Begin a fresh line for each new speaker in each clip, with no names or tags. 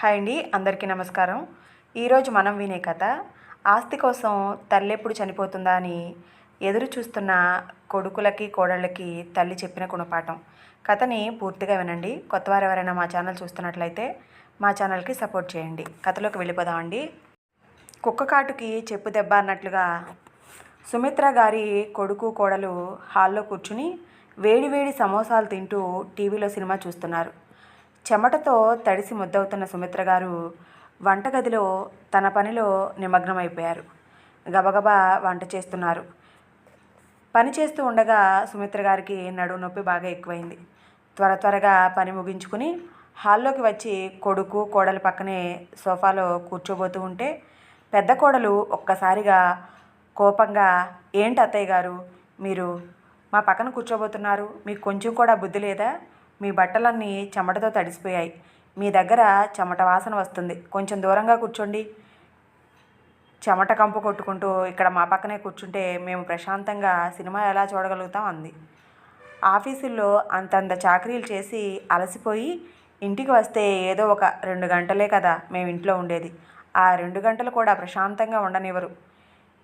Hi అండి అందరికీ నమస్కారం. ఈరోజు మనం వినే కథ ఆస్తి కోసం తల్లెప్పుడు చనిపోతుందా అని ఎదురు చూస్తున్న కొడుకులకి కోడళ్ళకి తల్లి చెప్పిన గుణపాఠం. కథని పూర్తిగా వినండి. కొత్తవారు ఎవరైనా మా ఛానల్ చూస్తున్నట్లయితే మా ఛానల్కి సపోర్ట్ చేయండి. కథలోకి వెళ్ళిపోదామండి కుక్క కాటుకి చెప్పు దెబ్బ అన్నట్లుగా సుమిత్ర గారి కొడుకు కోడలు హాల్లో కూర్చుని వేడివేడి సమోసాలు తింటూ టీవీలో సినిమా చూస్తున్నారు. చెమటతో తడిసి ముద్దవుతున్న సుమిత్ర గారు వంటగదిలో తన పనిలో నిమగ్నమైపోయారు. గబగబా వంట చేస్తున్నారు. పని చేస్తూ ఉండగా సుమిత్ర గారికి నడుము నొప్పి బాగా ఎక్కువైంది. త్వర త్వరగా పని ముగించుకుని హాల్లోకి వచ్చి కొడుకు కోడలు పక్కనే సోఫాలో కూర్చోబోతూ ఉంటే పెద్ద కోడలు ఒక్కసారిగా కోపంగా ఏంటి అత్తయ్య గారు మీరు మా పక్కన కూర్చోబోతున్నారు మీకు కొంచెం కూడా బుద్ధి లేదా? మీ బట్టలన్నీ చెమటతో తడిసిపోయాయి. మీ దగ్గర చెమట వాసన వస్తుంది. కొంచెం దూరంగా కూర్చోండి. చెమట కంపు కొట్టుకుంటూ ఇక్కడ మా పక్కనే కూర్చుంటే మేము ప్రశాంతంగా సినిమా ఎలా చూడగలుగుతాం అంది. ఆఫీసుల్లో అంతంత చాకరీలు చేసి అలసిపోయి ఇంటికి వస్తే ఏదో ఒక రెండు గంటలే కదా మేము ఇంట్లో ఉండేది. ఆ రెండు గంటలు కూడా ప్రశాంతంగా ఉండనివ్వరు.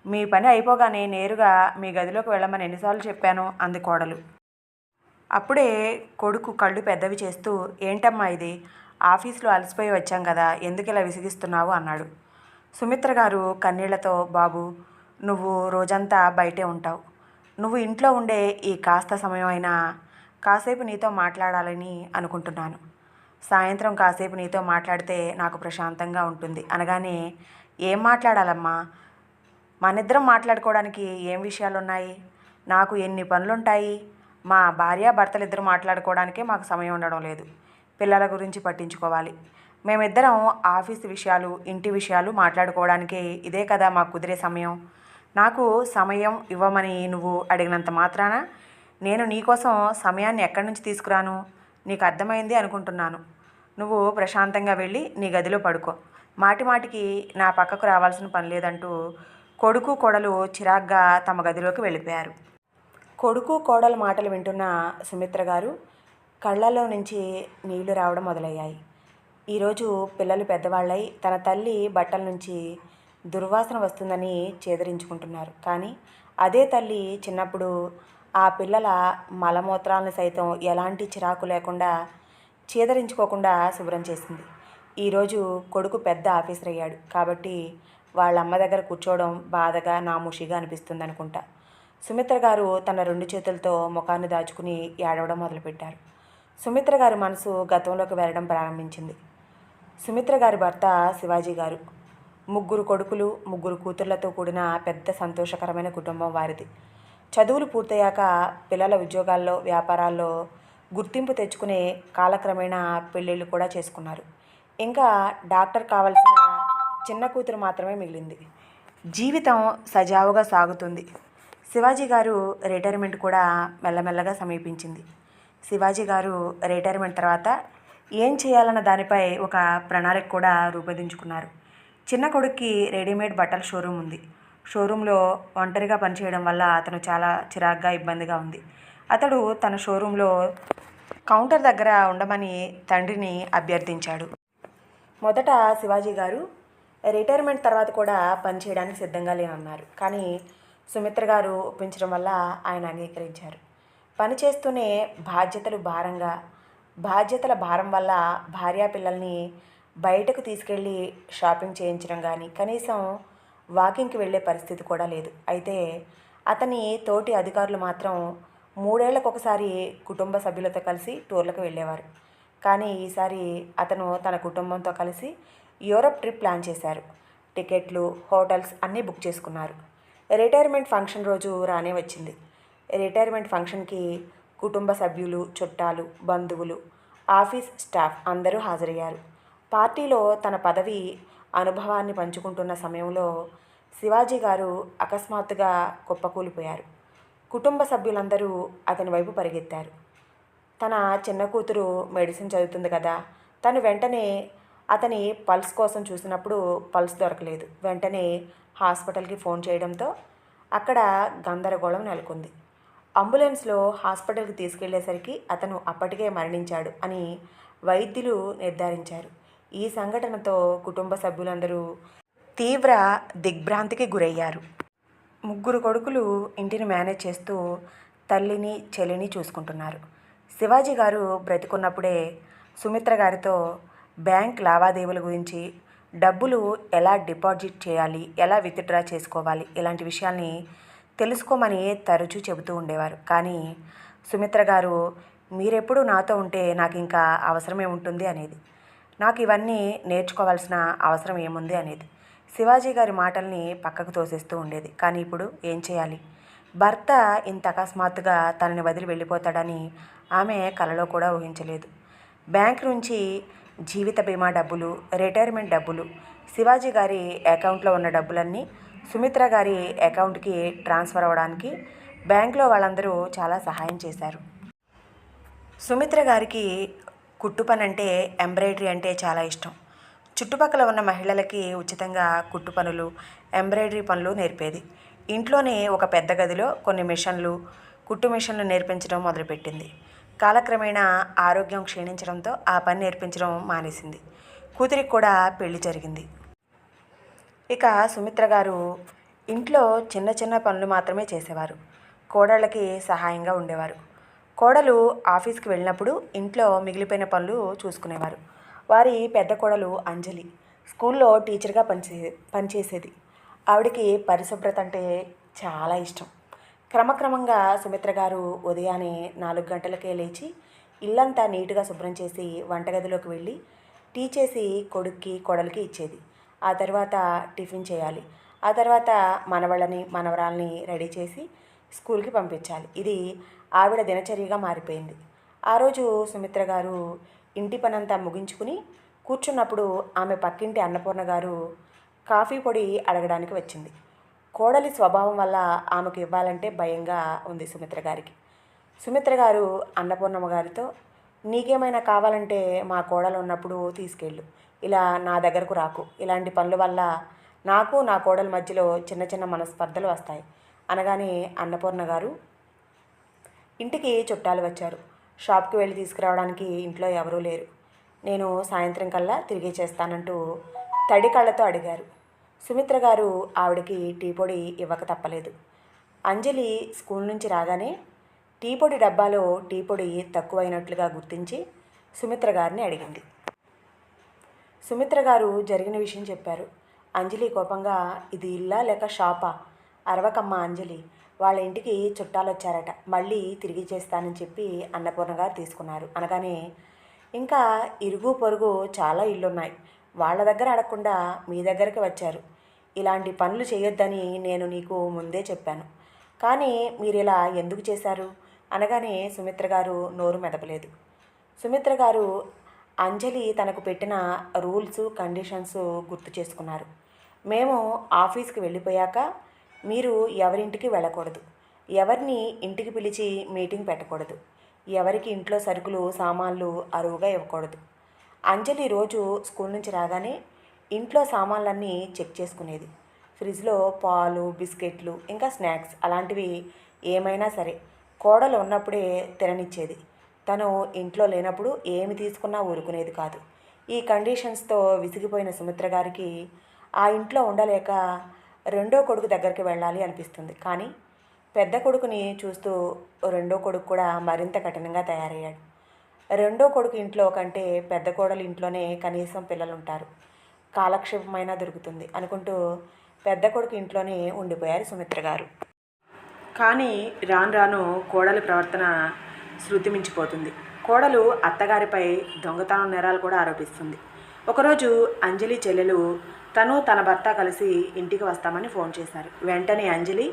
మీ పని అయిపోగానే నేరుగా మీ గదిలోకి వెళ్ళమని ఎన్నిసార్లు చెప్పాను అంది కోడలు. అప్పుడే కొడుకు కళ్ళు పెద్దవి చేస్తూ ఏంటమ్మా ఇది? ఆఫీస్లో అలసిపోయి వచ్చాం కదా ఎందుకు ఇలా విసిగిస్తున్నావు? అన్నాడు. సుమిత్ర గారు కన్నీళ్ళతో బాబు నువ్వు రోజంతా బయటే ఉంటావు. నువ్వు ఇంట్లో ఉండే ఈ కాస్త సమయం అయినా కాసేపు నీతో మాట్లాడాలని అనుకుంటున్నాను. సాయంత్రం కాసేపు నీతో మాట్లాడితే నాకు ప్రశాంతంగా ఉంటుంది. అనగానే ఏం మాట్లాడాలమ్మా? మనిద్దరం మాట్లాడుకోవడానికి ఏం విషయాలు ఉన్నాయి నాకు ఎన్ని పనులుంటాయి? మా భార్య భర్తలు ఇద్దరు మాట్లాడుకోవడానికే మాకు సమయం ఉండడం లేదు. పిల్లల గురించి పట్టించుకోవాలి. మేమిద్దరం ఆఫీస్ విషయాలు ఇంటి విషయాలు మాట్లాడుకోవడానికే ఇదే కదా మాకు కుదిరే సమయం. నాకు సమయం ఇవ్వమని నువ్వు అడిగినంత మాత్రాన నేను నీకోసం సమయాన్ని ఎక్కడి నుంచి తీసుకురాను? నీకు అర్థమైంది అనుకుంటున్నాను. నువ్వు ప్రశాంతంగా వెళ్ళి నీ గదిలో పడుకో. మాటి మాటికి నా పక్కకు రావాల్సిన పని లేదంటూ కొడుకు కొడలు చిరాగ్గా తమ గదిలోకి వెళ్ళిపోయారు. కొడుకు కోడల మాటలు వింటున్న సుమిత్ర గారు కళ్ళలో నుంచి నీళ్ళు రావడం మొదలయ్యాయి. ఈరోజు పిల్లలు పెద్దవాళ్ళై తన తల్లి బట్టల నుంచి దుర్వాసన వస్తుందని చేదరించుకుంటున్నారు. కానీ అదే తల్లి చిన్నప్పుడు ఆ పిల్లల మలమూత్రాలను సైతం ఎలాంటి చిరాకు లేకుండా చేదరించుకోకుండా శుభ్రం చేసింది. ఈరోజు కొడుకు పెద్ద ఆఫీసర్ అయ్యాడు కాబట్టి వాళ్ళ అమ్మ దగ్గర కూర్చోవడం బాధగా నామూషిగా అనిపిస్తుంది అనుకుంటా సుమిత్ర గారు తన రెండు చేతులతో ముఖాన్ని దాచుకుని ఏడవడం మొదలుపెట్టారు. సుమిత్ర గారి మనసు గతంలోకి వెళ్ళడం ప్రారంభించింది. సుమిత్ర గారి భర్త శివాజీ గారు. ముగ్గురు కొడుకులు ముగ్గురు కూతుర్లతో కూడిన పెద్ద సంతోషకరమైన కుటుంబం వారిది. చదువులు పూర్తయ్యాక పిల్లల ఉద్యోగాల్లో వ్యాపారాల్లో గుర్తింపు తెచ్చుకునే కాలక్రమేణా పెళ్ళిళ్ళు కూడా చేసుకున్నారు. ఇంకా డాక్టర్ కావాల్సిన చిన్న కూతురు మాత్రమే మిగిలింది. జీవితం సజావుగా సాగుతుంది. శివాజీ గారు రిటైర్మెంట్ కూడా మెల్లమెల్లగా సమీపించింది. శివాజీ గారు రిటైర్మెంట్ తర్వాత ఏం చేయాలన్న దానిపై ఒక ప్రణాళిక కూడా రూపొందించుకున్నారు. చిన్న కొడుక్కి రెడీమేడ్ బట్టల షోరూమ్ ఉంది. షోరూంలో ఒంటరిగా పనిచేయడం వల్ల అతను చాలా చిరాగ్గా ఇబ్బందిగా ఉంది. అతడు తన షోరూంలో కౌంటర్ దగ్గర ఉండమని తండ్రిని అభ్యర్థించాడు. మొదట శివాజీ గారు రిటైర్మెంట్ తర్వాత కూడా పనిచేయడానికి సిద్ధంగా లేనన్నారు. కానీ సుమిత్ర గారు ఒప్పించడం వల్ల ఆయన అంగీకరించారు. పని చేస్తూనే బాధ్యతలు భారంగా బాధ్యతల భారం వల్ల భార్యా పిల్లల్ని బయటకు తీసుకెళ్ళి షాపింగ్ చేయించడం కానీ కనీసం వాకింగ్కి వెళ్ళే పరిస్థితి కూడా లేదు. అయితే అతని తోటి అధికారులు మాత్రం మూడేళ్ళకు ఒకసారి కుటుంబ సభ్యులతో కలిసి టూర్లకు వెళ్ళేవారు. కానీ ఈసారి అతను తన కుటుంబంతో కలిసి యూరప్ ట్రిప్ ప్లాన్ చేశారు. టికెట్లు హోటల్స్ అన్నీ బుక్ చేసుకున్నారు. రిటైర్మెంట్ ఫంక్షన్ రోజు రానే వచ్చింది. రిటైర్మెంట్ ఫంక్షన్కి కుటుంబ సభ్యులు చుట్టాలు బంధువులు ఆఫీస్ స్టాఫ్ అందరూ హాజరయ్యారు. పార్టీలో తన పదవి అనుభవాన్ని పంచుకుంటున్న సమయంలో శివాజీ గారు అకస్మాత్తుగా కుప్పకూలిపోయారు. కుటుంబ సభ్యులందరూ అతని వైపు పరిగెత్తారు. తన చిన్న కూతురు మెడిసిన్ చదువుతుంది కదా తను వెంటనే అతని పల్స్ కోసం చూసినప్పుడు పల్స్ దొరకలేదు. వెంటనే హాస్పిటల్కి ఫోన్ చేయడంతో అక్కడ గందరగోళం నెలకొంది. అంబులెన్స్లో హాస్పిటల్కి తీసుకెళ్ళేసరికి అతను అప్పటికే మరణించాడు అని వైద్యులు నిర్ధారించారు. ఈ సంఘటనతో కుటుంబ సభ్యులందరూ తీవ్ర దిగ్భ్రాంతికి గురయ్యారు. ముగ్గురు కొడుకులు ఇంటిని మేనేజ్ చేస్తూ తల్లిని చెల్లిని చూసుకుంటున్నారు. శివాజీ గారు బ్రతికున్నప్పుడే సుమిత్ర గారితో బ్యాంక్ లావాదేవీల గురించి డబ్బులు ఎలా డిపాజిట్ చేయాలి? ఎలా విత్డ్రా చేసుకోవాలి? ఇలాంటి విషయాల్ని తెలుసుకోమని తరచూ చెబుతూ ఉండేవారు. కానీ సుమిత్ర గారు మీరెప్పుడు నాతో ఉంటే నాకు ఇంకా అవసరమే ఉంటుంది అనేది. నాకు ఇవన్నీ నేర్చుకోవాల్సిన అవసరం ఏముంది అనేది. శివాజీ గారి మాటల్ని పక్కకు తోసేస్తూ ఉండేది. కానీ ఇప్పుడు ఏం చేయాలి? భర్త ఇంత అకస్మాత్తుగా తనని వదిలి వెళ్ళిపోతాడని ఆమె కలలో కూడా ఊహించలేదు. బ్యాంక్ నుంచి జీవిత బీమా డబ్బులు రిటైర్మెంట్ డబ్బులు శివాజీ గారి అకౌంట్లో ఉన్న డబ్బులన్నీ సుమిత్ర గారి అకౌంట్కి ట్రాన్స్ఫర్ అవ్వడానికి బ్యాంక్లో వాళ్ళందరూ చాలా సహాయం చేశారు. సుమిత్ర గారికి కుట్టు పని అంటే ఎంబ్రాయిడరీ అంటే చాలా ఇష్టం. చుట్టుపక్కల ఉన్న మహిళలకి ఉచితంగా కుట్టు పనులు ఎంబ్రాయిడరీ పనులు నేర్పేది. ఇంట్లోనే ఒక పెద్ద గదిలో కొన్ని మిషన్లు కుట్టు మిషన్లు నేర్పించడం మొదలుపెట్టింది. కాలక్రమేణా ఆరోగ్యం క్షీణించడంతో ఆ పని నేర్పించడం మానేసింది. కూతురికి కూడా పెళ్ళి జరిగింది. ఇక సుమిత్ర గారు ఇంట్లో చిన్న చిన్న పనులు మాత్రమే చేసేవారు. కోడళ్ళకి సహాయంగా ఉండేవారు. కోడలు ఆఫీస్కి వెళ్ళినప్పుడు ఇంట్లో మిగిలిపోయిన పనులు చూసుకునేవారు. వారి పెద్ద కోడలు అంజలి స్కూల్లో టీచర్గా పనిచే పనిచేసేది. ఆవిడకి పరిశుభ్రత అంటే చాలా ఇష్టం. క్రమక్రమంగా సుమిత్ర గారు ఉదయాన్నే నాలుగు గంటలకే లేచి ఇల్లంతా నీట్గా శుభ్రం చేసి వంటగదిలోకి వెళ్ళి టీ చేసి కొడుక్కి కొడలికి ఇచ్చేది. ఆ తర్వాత టిఫిన్ చేయాలి. ఆ తర్వాత మనవళ్ళని మనవరాల్ని రెడీ చేసి స్కూల్కి పంపించాలి. ఇది ఆవిడ దినచర్యగా మారిపోయింది. ఆ రోజు సుమిత్ర గారు ఇంటి పనంతా ముగించుకుని కూర్చున్నప్పుడు ఆమె పక్కింటి అన్నపూర్ణ గారు కాఫీ పొడి అడగడానికి వచ్చింది. కోడలి స్వభావం వల్ల ఆమెకు ఇవ్వాలంటే భయంగా ఉంది సుమిత్ర గారికి. సుమిత్ర గారు అన్నపూర్ణమ్మ గారితో నీకేమైనా కావాలంటే మా కోడలు ఉన్నప్పుడు తీసుకెళ్ళు. ఇలా నా దగ్గరకు రాకు. ఇలాంటి పనుల వల్ల నాకు నా కోడల మధ్యలో చిన్న చిన్న మనస్పర్ధలు వస్తాయి. అనగానే అన్నపూర్ణ గారు ఇంటికి చుట్టాలు వచ్చారు. షాప్కి వెళ్ళి తీసుకురావడానికి ఇంట్లో ఎవరూ లేరు. నేను సాయంత్రం కల్లా తిరిగి చేస్తానంటూ తడి కళ్ళతో అడిగారు. సుమిత్ర గారు ఆవిడకి టీ పొడి ఇవ్వక తప్పలేదు. అంజలి స్కూల్ నుంచి రాగానే టీ పొడి డబ్బాలో టీ పొడి తక్కువైనట్లుగా గుర్తించి సుమిత్ర గారిని అడిగింది. సుమిత్ర గారు జరిగిన విషయం చెప్పారు. అంజలి కోపంగా ఇది ఇల్లా లేక షాపా? అరవకమ్మ అంజలి వాళ్ళ ఇంటికి చుట్టాలు వచ్చారట మళ్ళీ తిరిగి చేస్తానని చెప్పి అన్నపూర్ణగా తీసుకున్నారు. అనగానే ఇంకా ఇరుగు పొరుగు చాలా ఇల్లున్నాయి వాళ్ళ దగ్గర అడగకుండా మీ దగ్గరికి వచ్చారు. ఇలాంటి పనులు చేయొద్దని నేను నీకు ముందే చెప్పాను. కానీ మీరు ఇలా ఎందుకు చేశారు? అనగానే సుమిత్ర గారు నోరు మెదపలేదు. సుమిత్ర గారు అంజలి తనకు పెట్టిన రూల్స్ కండిషన్స్ గుర్తు చేసుకున్నారు. మేము ఆఫీస్కి వెళ్ళిపోయాక మీరు ఎవరింటికి వెళ్ళకూడదు. ఎవరిని ఇంటికి పిలిచి మీటింగ్ పెట్టకూడదు. ఎవరికి ఇంట్లో సరుకులు సామాన్లు అరువుగా ఇవ్వకూడదు. అంజలి రోజు స్కూల్ నుంచి రాగానే ఇంట్లో సామాన్లన్నీ చెక్ చేసుకునేది. ఫ్రిడ్జ్లో పాలు బిస్కెట్లు ఇంకా స్నాక్స్ అలాంటివి ఏమైనా సరే కోడలు ఉన్నప్పుడే తిననిచ్చేది. తను ఇంట్లో లేనప్పుడు ఏమి తీసుకున్నా ఊరుకునేది కాదు. ఈ కండిషన్స్తో విసిగిపోయిన సుమిత్ర గారికి ఆ ఇంట్లో ఉండలేక రెండో కొడుకు దగ్గరికి వెళ్ళాలి అనిపిస్తుంది. కానీ పెద్ద కొడుకుని చూస్తూ రెండో కొడుకు కూడా మరింత కఠినంగా తయారయ్యాడు. రెండో కొడుకు ఇంట్లో కంటే పెద్ద కోడలు ఇంట్లోనే కనీసం పిల్లలు ఉంటారు కాలక్షేపమైనా దొరుకుతుంది అనుకుంటూ పెద్ద కొడుకు ఇంట్లోనే ఉండిపోయారు సుమిత్ర గారు. కానీ రాను రాను కోడలి ప్రవర్తన శృతి మించిపోతుంది కోడలు అత్తగారిపై దొంగతనం నేరాలు కూడా ఆరోపిస్తుంది. ఒకరోజు అంజలి చెల్లెలు తను తన భర్త కలిసి ఇంటికి వస్తామని ఫోన్ చేశారు. వెంటనే అంజలి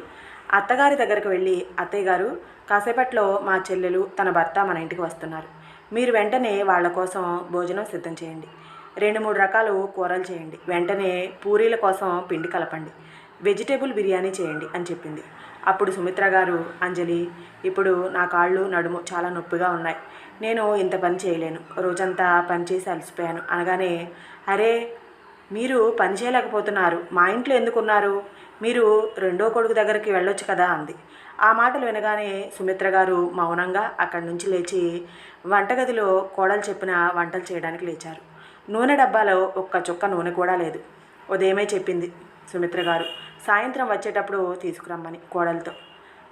అత్తగారి దగ్గరకు వెళ్ళి అత్తయ్య గారు కాసేపట్లో మా చెల్లెలు తన భర్త మన ఇంటికి వస్తున్నారు. మీరు వెంటనే వాళ్ళ కోసం భోజనం సిద్ధం చేయండి. రెండు మూడు రకాలు కూరలు చేయండి. వెంటనే పూరీల కోసం పిండి కలపండి. వెజిటేబుల్ బిర్యానీ చేయండి అని చెప్పింది. అప్పుడు సుమిత్ర గారు అంజలి ఇప్పుడు నా కాళ్ళు నడుము చాలా నొప్పిగా ఉన్నాయి. నేను ఇంత పని చేయలేను. రోజంతా పని చేసి అలసిపోయాను. అనగానే అరే మీరు పని చేయలేకపోతున్నారు. మా ఇంట్లో ఎందుకున్నారు? మీరు రెండో కొడుకు దగ్గరికి వెళ్ళొచ్చు కదా అంది. ఆ మాటలు వినగానే సుమిత్ర గారు మౌనంగా అక్కడి నుంచి లేచి వంటగదిలో కోడలు చెప్పిన వంటలు చేయడానికి లేచారు. నూనె డబ్బాలో ఒక్క చుక్క నూనె కూడా లేదు. ఉదయమే చెప్పింది సుమిత్ర గారు. సాయంత్రం వచ్చేటప్పుడు తీసుకురమ్మని కోడలతో.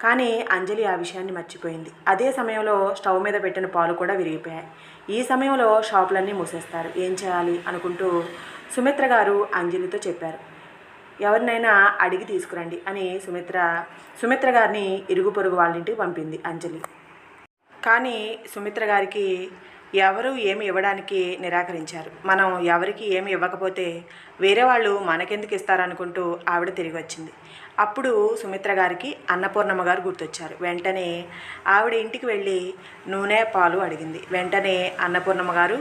కానీ అంజలి ఆ విషయాన్ని మర్చిపోయింది. అదే సమయంలో స్టవ్ మీద పెట్టిన పాలు కూడా విరిగిపోయాయి. ఈ సమయంలో షాపులన్నీ మూసేస్తారు. ఏం చేయాలి అనుకుంటూ సుమిత్ర గారు అంజలితో చెప్పారు. ఎవరినైనా అడిగి తీసుకురండి అని సుమిత్ర సుమిత్ర గారిని ఇరుగు పొరుగు వాళ్ళింటికి పంపింది అంజలి. కానీ సుమిత్ర గారికి ఎవరు ఏమి ఇవ్వడానికి నిరాకరించారు. మనం ఎవరికి ఏమి ఇవ్వకపోతే వేరే వాళ్ళు మనకెందుకు ఇస్తారనుకుంటూ ఆవిడ తిరిగి వచ్చింది. అప్పుడు సుమిత్ర గారికి అన్నపూర్ణమ్మ గారు గుర్తొచ్చారు. వెంటనే ఆవిడ ఇంటికి వెళ్ళి నూనె పాలు అడిగింది. వెంటనే అన్నపూర్ణమ్మ గారు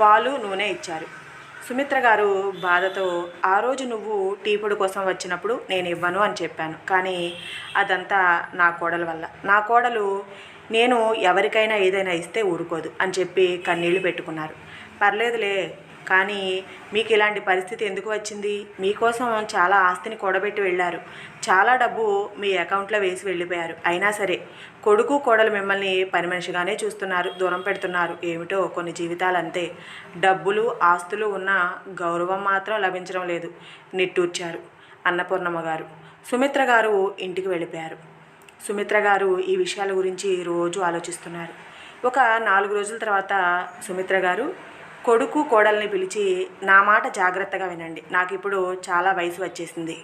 పాలు నూనె ఇచ్చారు. సుమిత్ర గారు బాధతో ఆ రోజు నువ్వు టీ పొడి కోసం వచ్చినప్పుడు నేను ఇవ్వను అని చెప్పాను. కానీ అదంతా నా కోడల వల్ల. నా కోడలు నేను ఎవరికైనా ఏదైనా ఇస్తే ఊరుకోదు అని చెప్పి కన్నీళ్ళు పెట్టుకున్నారు. పర్లేదులే కానీ మీకు ఇలాంటి పరిస్థితి ఎందుకు వచ్చింది? మీకోసం చాలా ఆస్తిని కూడబెట్టి వెళ్ళారు. చాలా డబ్బు మీ అకౌంట్లో వేసి వెళ్ళిపోయారు. అయినా సరే కొడుకు కోడలు మిమ్మల్ని పని మనిషిగానే చూస్తున్నారు దూరం పెడుతున్నారు. ఏమిటో కొన్ని జీవితాలు అంతే డబ్బులు ఆస్తులు ఉన్న గౌరవం మాత్రం లభించడం లేదు నిట్టూర్చారు అన్నపూర్ణమ్మ గారు. సుమిత్ర గారు ఇంటికి వెళ్ళిపోయారు. సుమిత్ర గారు ఈ విషయాల గురించి రోజు ఆలోచిస్తున్నారు. ఒక నాలుగు రోజుల తర్వాత సుమిత్ర గారు కొడుకు కోడల్ని పిలిచి నా మాట జాగ్రత్తగా వినండి. నాకు ఇప్పుడు చాలా వయసు వచ్చేసింది.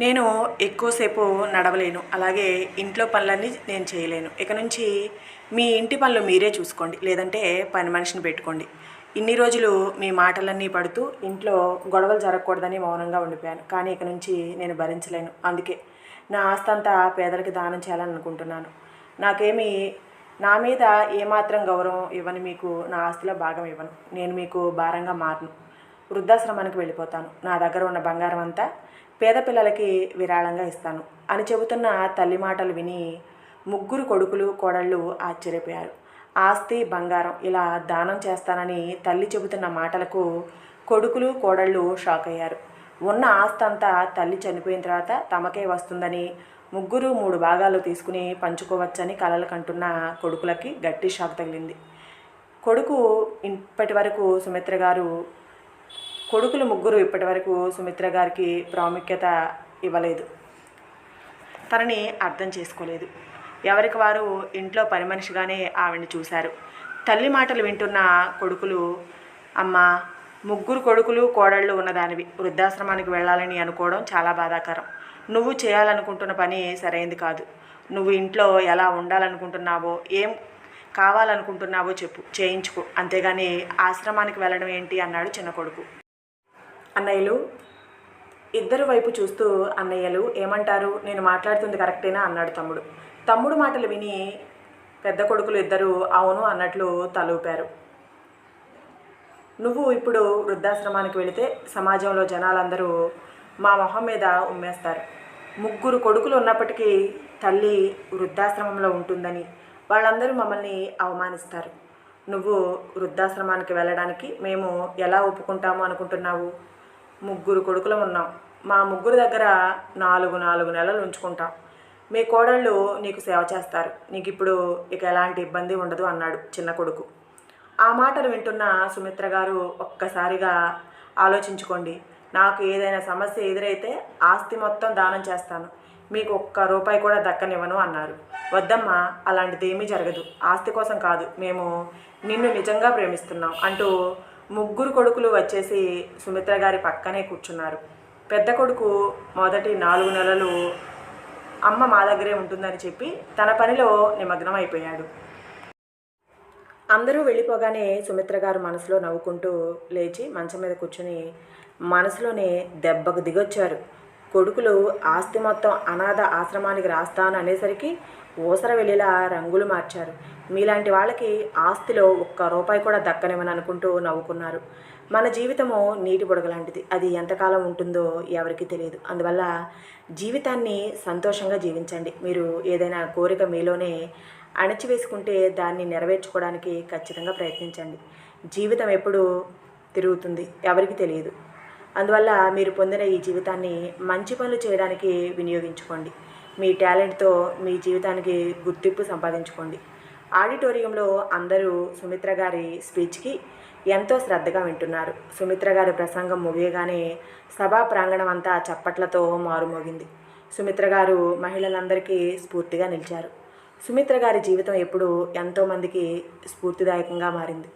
నేను ఎక్కువసేపు నడవలేను. అలాగే ఇంట్లో పనులన్నీ నేను చేయలేను. ఇక నుంచి మీ ఇంటి పనులు మీరే చూసుకోండి. లేదంటే పని మనిషిని పెట్టుకోండి. ఇన్ని రోజులు మీ మాటలన్నీ పడుతూ ఇంట్లో గొడవలు జరగకూడదని మౌనంగా ఉండిపోయాను. కానీ ఇక నుంచి నేను భరించలేను. అందుకే నా ఆస్తంతా పేదలకి దానం చేయాలని అనుకుంటున్నాను నాకేమీ నా మీద ఏమాత్రం గౌరవం ఇవ్వని మీకు నా ఆస్తిలో భాగం ఇవ్వను. నేను మీకు భారంగా మారను. వృద్ధాశ్రమానికి వెళ్ళిపోతాను. నా దగ్గర ఉన్న బంగారం అంతా పేద పిల్లలకి విరాళంగా ఇస్తాను. అని చెబుతున్న తల్లి మాటలు విని ముగ్గురు కొడుకులు కోడళ్ళు ఆశ్చర్యపోయారు. ఆస్తి బంగారం ఇలా దానం చేస్తానని తల్లి చెబుతున్న మాటలకు కొడుకులు కోడళ్ళు షాక్ అయ్యారు ఉన్న ఆస్తి అంతా తల్లి చనిపోయిన తర్వాత తమకే వస్తుందని ముగ్గురు మూడు భాగాలు తీసుకుని పంచుకోవచ్చని కలలు కంటున్న కొడుకులకి గట్టి షాక్ తగిలింది. కొడుకు ఇప్పటి వరకు సుమిత్ర గారు కొడుకులు ముగ్గురు ఇప్పటి వరకు సుమిత్ర గారికి ప్రాముఖ్యత ఇవ్వలేదు. తనని అర్థం చేసుకోలేదు. ఎవరికి వారు ఇంట్లో పని మనిషిగానే ఆవిడని చూశారు. తల్లి మాటలు వింటున్న కొడుకులు అమ్మ ముగ్గురు కొడుకులు కోడళ్ళు ఉన్నదానివి. వృద్ధాశ్రమానికి వెళ్ళాలని అనుకోవడం చాలా బాధాకరం. నువ్వు చేయాలనుకుంటున్న పని సరైంది కాదు. నువ్వు ఇంట్లో ఎలా ఉండాలనుకుంటున్నావో ఏం కావాలనుకుంటున్నావో చెప్పు చేయించుకో. అంతేగాని ఆశ్రమానికి వెళ్ళడం ఏంటి అన్నాడు చిన్న కొడుకు అన్నయ్యలు ఇద్దరు వైపు చూస్తూ అన్నయ్యలు ఏమంటారు? నేను మాట్లాడుతుంది కరెక్టేనా? అన్నాడు తమ్ముడు. తమ్ముడు మాటలు విని పెద్ద కొడుకులు ఇద్దరు అవును అన్నట్లు తలూపారు. నువ్వు ఇప్పుడు వృద్ధాశ్రమానికి వెళితే సమాజంలో జనాలందరూ మా మొహం మీద ఉమ్మేస్తారు. ముగ్గురు కొడుకులు ఉన్నప్పటికీ తల్లి వృద్ధాశ్రమంలో ఉంటుందని వాళ్ళందరూ మమ్మల్ని అవమానిస్తారు. నువ్వు వృద్ధాశ్రమానికి వెళ్ళడానికి మేము ఎలా ఒప్పుకుంటాము అనుకుంటున్నావు? ముగ్గురు కొడుకులు ఉన్నాం. మా ముగ్గురు దగ్గర నాలుగు నాలుగు నెలలు ఉంచుకుంటాం. మీ కోడళ్ళు నీకు సేవ చేస్తారు. నీకు ఇప్పుడు ఇక ఎలాంటి ఇబ్బంది ఉండదు అన్నాడు చిన్న కొడుకు. ఆ మాటలు వింటున్న సుమిత్ర గారు ఒక్కసారిగా ఆలోచించుకోండి. నాకు ఏదైనా సమస్య ఎదురైతే ఆస్తి మొత్తం దానం చేస్తాను. మీకు ఒక్క రూపాయి కూడా దక్కనివ్వను అన్నారు. వద్దమ్మా అలాంటిది ఏమీ జరగదు. ఆస్తి కోసం కాదు మేము నిన్ను నిజంగా ప్రేమిస్తున్నాం అంటూ ముగ్గురు కొడుకులు వచ్చేసి సుమిత్ర గారి పక్కనే కూర్చున్నారు. పెద్ద కొడుకు మొదటి నాలుగు నెలలు అమ్మ మా దగ్గరే ఉంటుందని చెప్పి తన పనిలో నిమగ్నం అయిపోయాడు. అందరూ వెళ్ళిపోగానే సుమిత్ర గారు మనసులో నవ్వుకుంటూ లేచి మంచం మీద కూర్చుని మనసులోనే దెబ్బకు దిగొచ్చారు. కొడుకులు ఆస్తి మొత్తం అనాథ ఆశ్రమానికి రాస్తాను అనేసరికి ఊసర వెళ్ళేలా రంగులు మార్చారు. మీలాంటి వాళ్ళకి ఆస్తిలో ఒక్క రూపాయి కూడా దక్కనివ్వని అనుకుంటూ నవ్వుకున్నారు. మన జీవితము నీటి బుడగ లాంటిది. అది ఎంతకాలం ఉంటుందో ఎవరికీ తెలియదు. అందువల్ల జీవితాన్ని సంతోషంగా జీవించండి. మీరు ఏదైనా కోరిక మీలోనే అణచివేసుకుంటే దాన్ని నెరవేర్చుకోవడానికి ఖచ్చితంగా ప్రయత్నించండి. జీవితం ఎప్పుడు తిరుగుతుంది. ఎవరికి తెలియదు. అందువల్ల మీరు పొందిన ఈ జీవితాన్ని మంచి పనులు చేయడానికి వినియోగించుకోండి. మీ టాలెంట్తో మీ జీవితానికి గుర్తింపు సంపాదించుకోండి. ఆడిటోరియంలో అందరూ సుమిత్ర గారి స్పీచ్కి ఎంతో శ్రద్ధగా వింటున్నారు. సుమిత్ర గారి ప్రసంగం ముగియగానే సభా ప్రాంగణం అంతా చప్పట్లతో మారుమోగింది. సుమిత్ర గారు మహిళలందరికీ స్ఫూర్తిగా నిలిచారు. సుమిత్ర గారి జీవితం ఎప్పుడూ ఎంతోమందికి స్ఫూర్తిదాయకంగా మారింది.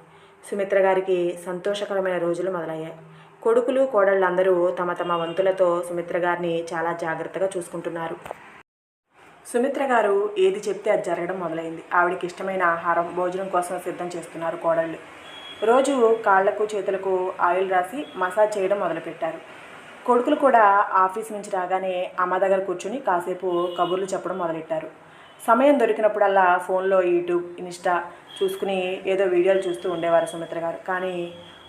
సుమిత్ర గారికి సంతోషకరమైన రోజులు మొదలయ్యాయి. కొడుకులు కోడళ్ళందరూ తమ తమ వంతులతో సుమిత్ర గారిని చాలా జాగ్రత్తగా చూసుకుంటున్నారు. సుమిత్ర గారు ఏది చెప్తే అది జరగడం మొదలైంది. ఆవిడకి ఇష్టమైన ఆహారం భోజనం కోసం సిద్ధం చేస్తున్నారు కోడళ్ళు. రోజు కాళ్ళకు చేతులకు ఆయిల్ రాసి మసాజ్ చేయడం మొదలుపెట్టారు. కొడుకులు కూడా ఆఫీస్ నుంచి రాగానే అమ్మ దగ్గర కూర్చుని కాసేపు కబుర్లు చెప్పడం మొదలెట్టారు. సమయం దొరికినప్పుడల్లా ఫోన్లో యూట్యూబ్ ఇన్స్టా చూసుకుని ఏదో వీడియోలు చూస్తూ ఉండేవారు సుమిత్ర గారు. కానీ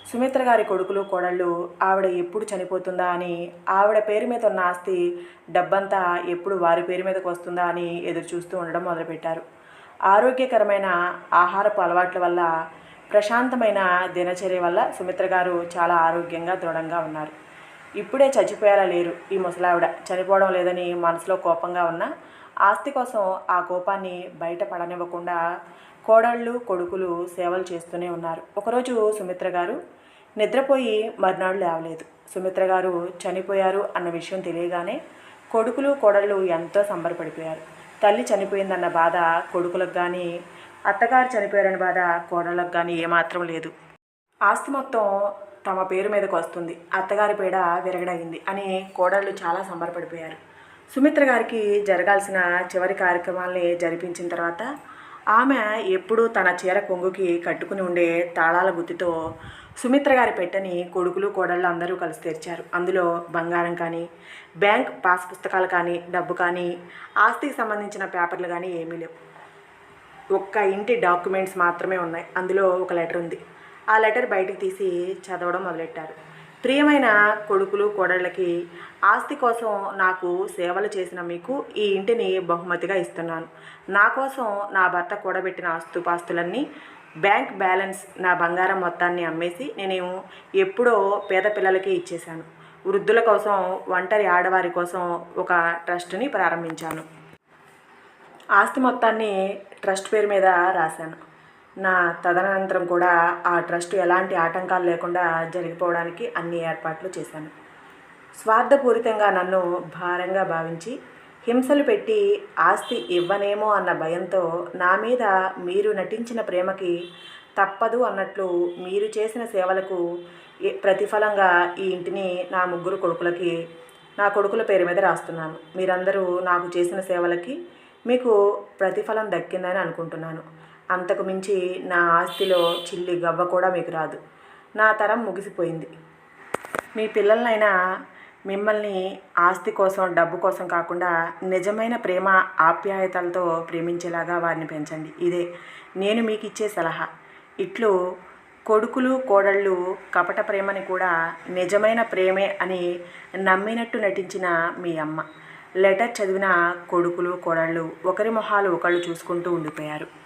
సుమిత్ర గారి కొడుకులు కోడళ్ళు ఆవిడ ఎప్పుడు చనిపోతుందా అని ఆవిడ పేరు మీద ఉన్న ఆస్తి డబ్బంతా ఎప్పుడు వారి పేరు మీదకి వస్తుందా అని ఎదురు చూస్తూ ఉండడం మొదలుపెట్టారు. ఆరోగ్యకరమైన ఆహారపు అలవాట్ల వల్ల ప్రశాంతమైన దినచర్య వల్ల సుమిత్ర గారు చాలా ఆరోగ్యంగా దృఢంగా ఉన్నారు. ఇప్పుడే చచ్చిపోయేలా లేరు ఈ ముసలావిడ. చనిపోవడం లేదని మనసులో కోపంగా ఉన్న ఆస్తి కోసం ఆ కోపాన్ని బయట పడనివ్వకుండా కోడళ్ళు కొడుకులు సేవలు చేస్తూనే ఉన్నారు. ఒకరోజు సుమిత్ర గారు నిద్రపోయి మర్నాడు లేవలేదు. సుమిత్ర గారు చనిపోయారు అన్న విషయం తెలియగానే కొడుకులు కోడళ్ళు ఎంతో సంబరపడిపోయారు. తల్లి చనిపోయిందన్న బాధ కొడుకులకు కానీ అత్తగారు చనిపోయారన్న బాధ కోడళ్ళకు కానీ ఏమాత్రం లేదు. ఆస్తి మొత్తం తమ పేరు మీదకు వస్తుంది. అత్తగారి పేడ విరగడయింది అని కోడళ్ళు చాలా సంబరపడిపోయారు. సుమిత్ర గారికి జరగాల్సిన చివరి కార్యక్రమాల్ని జరిపించిన తర్వాత ఆమె ఎప్పుడూ తన చీర కొంగుకి కట్టుకుని ఉండే తాళాల గుత్తితో సుమిత్ర గారి పెట్టని కొడుకులు కోడళ్ళు అందరూ కలిసి తెరిచారు. అందులో బంగారం కానీ బ్యాంక్ పాస్ పుస్తకాలు కానీ డబ్బు కానీ ఆస్తికి సంబంధించిన పేపర్లు కానీ ఏమీ లేవు. ఒక్క ఇంటి డాక్యుమెంట్స్ మాత్రమే ఉన్నాయి. అందులో ఒక లెటర్ ఉంది. ఆ లెటర్ బయటకు తీసి చదవడం మొదలెట్టారు. ప్రియమైన కొడుకులు కోడళ్ళకి ఆస్తి కోసం నాకు సేవలు చేసిన మీకు ఈ ఇంటిని బహుమతిగా ఇస్తున్నాను. నా కోసం నా భర్త కూడబెట్టిన ఆస్తుపాస్తులన్నీ బ్యాంక్ బ్యాలెన్స్ నా బంగారం మొత్తాన్ని అమ్మేసి నేను ఎప్పుడో పేద పిల్లలకి ఇచ్చేశాను. వృద్ధుల కోసం ఒంటరి ఆడవారి కోసం ఒక ట్రస్ట్ని ప్రారంభించాను. ఆస్తి మొత్తాన్ని ట్రస్ట్ పేరు మీద రాశాను. నా తదనంతరం కూడా ఆ ట్రస్ట్ ఎలాంటి ఆటంకాలు లేకుండా జరిగిపోవడానికి అన్ని ఏర్పాట్లు చేశాను. స్వార్థపూరితంగా నన్ను భారంగా భావించి హింసలు పెట్టి ఆస్తి ఇవ్వనేమో అన్న భయంతో నా మీద మీరు నటించిన ప్రేమకి తప్పదు అన్నట్లు మీరు చేసిన సేవలకు ప్రతిఫలంగా ఈ ఇంటిని నా ముగ్గురు కొడుకులకి నా కొడుకుల పేరు మీద రాస్తున్నాను. మీరందరూ నాకు చేసిన సేవలకి మీకు ప్రతిఫలం దక్కిందని అనుకుంటున్నాను. అంతకు మించి నా ఆస్తిలో చిల్లి గవ్వ కూడా మీకు రాదు. నా తరం ముగిసిపోయింది. మీ పిల్లలనైనా మిమ్మల్ని ఆస్తి కోసం డబ్బు కోసం కాకుండా నిజమైన ప్రేమ ఆప్యాయతలతో ప్రేమించేలాగా వారిని పెంచండి. ఇదే నేను మీకు ఇచ్చే సలహా. ఇట్లు కొడుకులు కోడళ్ళు కపట ప్రేమని కూడా నిజమైన ప్రేమే అని నమ్మినట్టు నటించిన మీ అమ్మ. లెటర్ చదివిన కొడుకులు కోడళ్ళు ఒకరి మొహాలు ఒకళ్ళు చూసుకుంటూ ఉండిపోయారు.